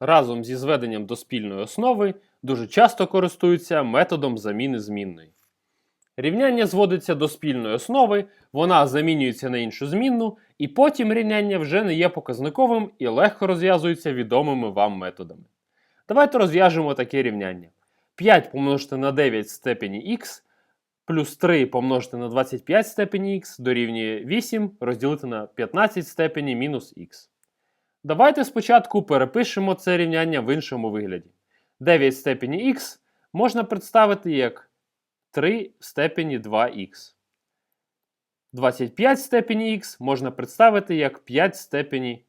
разом зі зведенням до спільної основи дуже часто користуються методом заміни змінної. Рівняння зводиться до спільної основи, вона замінюється на іншу змінну, і потім рівняння вже не є показниковим і легко розв'язується відомими вам методами. Давайте розв'яжемо таке рівняння. 5 помножити на 9 в степені х плюс 3 помножити на 25 в степені х дорівнює 8 розділити на 15 в степені мінус х. Давайте спочатку перепишемо це рівняння в іншому вигляді. 9 в степені х можна представити як 3 в степені 2х. 25 в степені х можна представити як 5 в степені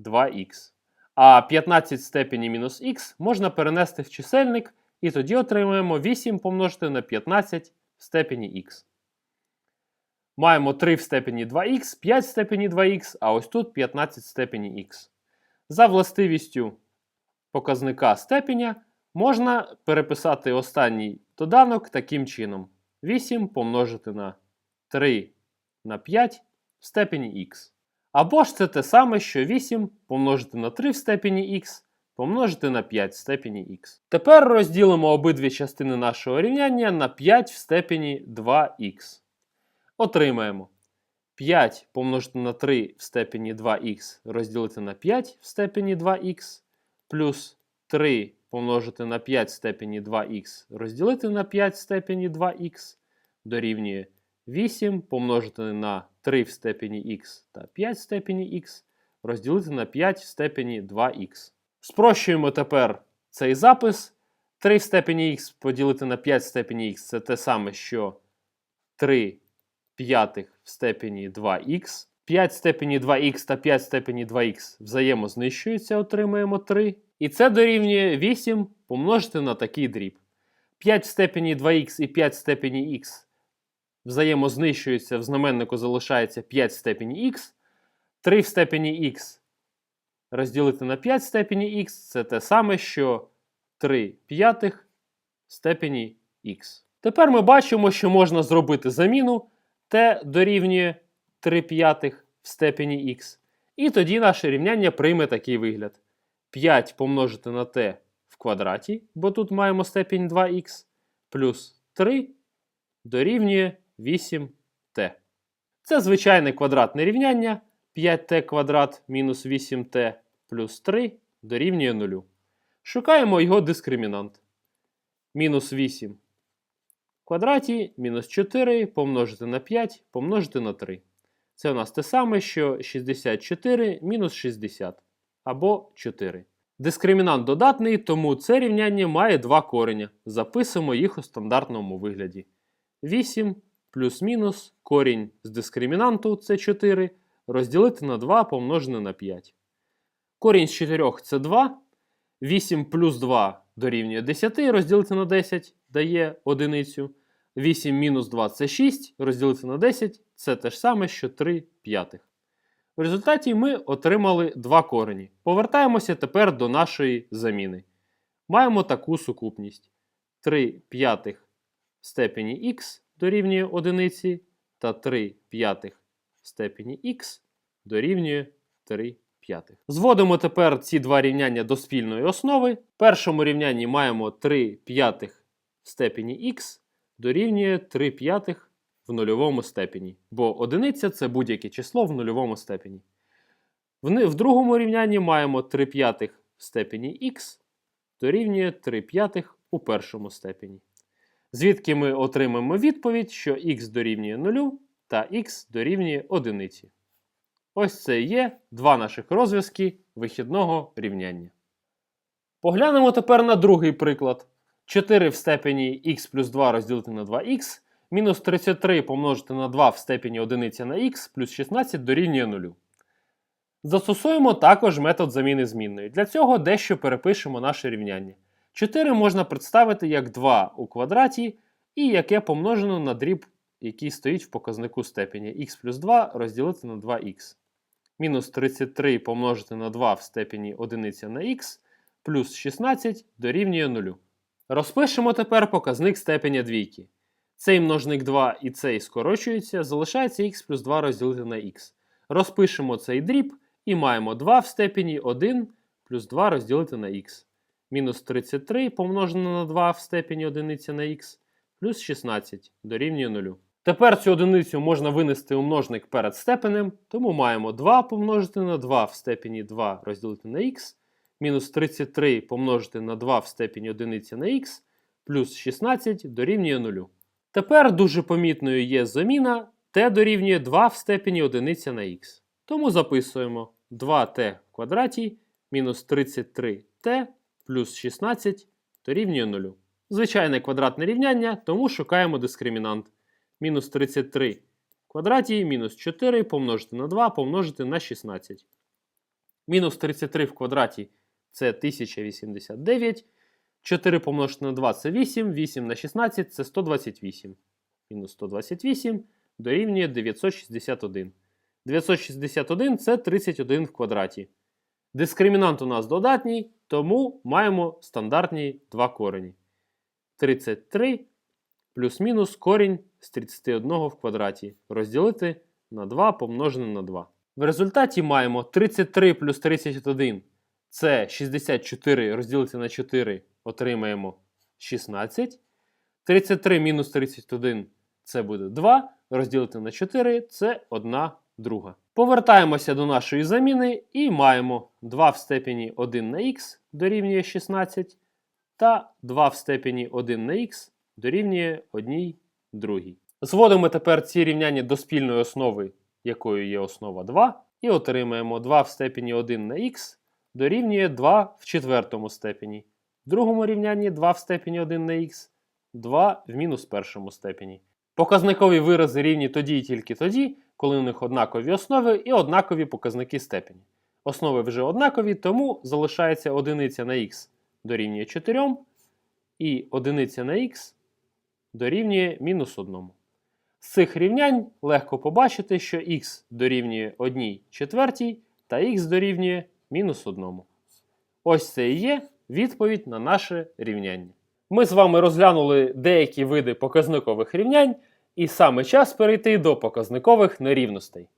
2х. А 15 в степені мінус х можна перенести в чисельник, і тоді отримаємо 8 помножити на 15 в степені х. Маємо 3 в степені 2х, 5 в степені 2х, а ось тут 15 в степені х. За властивістю показника степеня можна переписати останній доданок таким чином: 8 помножити на 3 на 5 в степені х. Або ж це те саме, що 8 помножити на 3 в степені х помножити на 5 в степені х. Тепер розділимо обидві частини нашого рівняння на 5 в степені 2х. Отримаємо 5 помножити на 3 в степені 2х розділити на 5 в степені 2х, плюс 3 помножити на 5 в степені 2х розділити на 5 в степені 2х дорівнює 8 помножити на 3 в степені х та 5 в степені х розділити на 5 в степені 2х. Спрощуємо тепер цей запис. 3 в степені х поділити на 5 в степені х це те саме, що 3 п'ятих в степені 2х. 5 в степені 2х та 5 в степені 2х взаємознищуються, отримаємо 3. І це дорівнює 8 помножити на такий дріб. 5 в степені 2х і 5 в степені х взаємознищуються, в знаменнику залишається 5 в степені х. 3 в степені х розділити на 5 в степені х це те саме, що 3 п'ятих в степені х. Тепер ми бачимо, що можна зробити заміну t дорівнює 3 п'ятих в степені х. І тоді наше рівняння прийме такий вигляд. 5 помножити на t в квадраті, бо тут маємо степінь 2х, плюс 3 дорівнює 8t. Це звичайне квадратне рівняння. 5t квадрат мінус 8t плюс 3 дорівнює 0. Шукаємо його дискримінант. Мінус 8 в квадраті мінус 4 помножити на 5 помножити на 3. Це у нас те саме, що 64 мінус 60 або 4. Дискримінант додатний, тому це рівняння має два кореня. Записуємо їх у стандартному вигляді. 8 плюс-мінус корінь з дискримінанту це 4 розділити на 2 помножене на 5. Корінь з 4 це 2. 8 плюс 2 дорівнює 10, розділити на 10 дає одиницю. 8 мінус 2 це 6, розділити на 10 це те ж саме, що 3 п'ятих. В результаті ми отримали два корені. Повертаємося тепер до нашої заміни. Маємо таку сукупність. 3 п'ятих степені х дорівнює одиниці, та 3 п'ятих степені х дорівнює 3 п'ятих. Зводимо тепер ці два рівняння до спільної основи. В першому рівнянні маємо 3 п'ятих в степені х дорівнює 3 п'ятих в нульовому степені. Бо одиниця це будь-яке число в нульовому степені. В, другому рівнянні маємо 3 п'ятих в степені х дорівнює 3 п'ятих у першому степені. Звідки ми отримаємо відповідь, що х дорівнює 0 та х дорівнює 1. Ось це і є два наших розв'язки вихідного рівняння. Поглянемо тепер на другий приклад. 4 в степені х плюс 2 розділити на 2х, мінус 33 помножити на 2 в степені 1 на х плюс 16 дорівнює 0. Застосуємо також метод заміни змінної. Для цього дещо перепишемо наше рівняння. 4 можна представити як 2 у квадраті, і яке помножено на дріб, який стоїть в показнику степені х плюс 2 розділити на 2х. Мінус 33 помножити на 2 в степені 1 на х плюс 16 дорівнює 0. Розпишемо тепер показник степеня двійки. Цей множник 2 і цей скорочуються, залишається х плюс 2 розділити на х. Розпишемо цей дріб і маємо 2 в степені 1 плюс 2 розділити на х. Мінус 33 помножено на 2 в степені одиниця на х, плюс 16 дорівнює 0. Тепер цю одиницю можна винести у множник перед степенем, тому маємо 2 помножити на 2 в степені 2 розділити на х, мінус 33 помножити на 2 в степені одиниця на х, плюс 16 дорівнює 0. Тепер дуже помітною є заміна t дорівнює 2 в степені одиниця на х. Тому записуємо 2t в квадраті мінус 33t плюс 16 дорівнює 0. Звичайне квадратне рівняння, тому шукаємо дискримінант. Мінус 33 в квадраті мінус 4 помножити на 2 помножити на 16. Мінус 33 в квадраті це 1089. 4 помножити на 2 це 8, 8 на 16 це 128. Мінус 128 дорівнює 961. 961 це 31 в квадраті. Дискримінант у нас додатній, тому маємо стандартні два корені. 33 плюс-мінус корінь з 31 в квадраті розділити на 2 помножене на 2. В результаті маємо 33 плюс 31 це 64 розділити на 4 отримаємо 16. 33 мінус 31 це буде 2. Розділити на 4 це 1 друга. Повертаємося до нашої заміни і маємо 2 в степені 1 на х дорівнює 16 та 2 в степені 1 на х дорівнює 1 другій. Зводимо тепер ці рівняння до спільної основи, якою є основа 2, і отримаємо 2 в степені 1 на х дорівнює 2 в четвертому степені. В другому рівнянні 2 в степені 1 на х, 2 в мінус першому степені. Показникові вирази рівні тоді і тільки тоді, коли у них однакові основи і однакові показники степені. Основи вже однакові, тому залишається одиниця на х дорівнює 4, і одиниця на х дорівнює мінус 1. З цих рівнянь легко побачити, що х дорівнює 1 четвертій та х дорівнює мінус 1. Ось це і є відповідь на наше рівняння. Ми з вами розглянули деякі види показникових рівнянь, і саме час перейти до показникових нерівностей.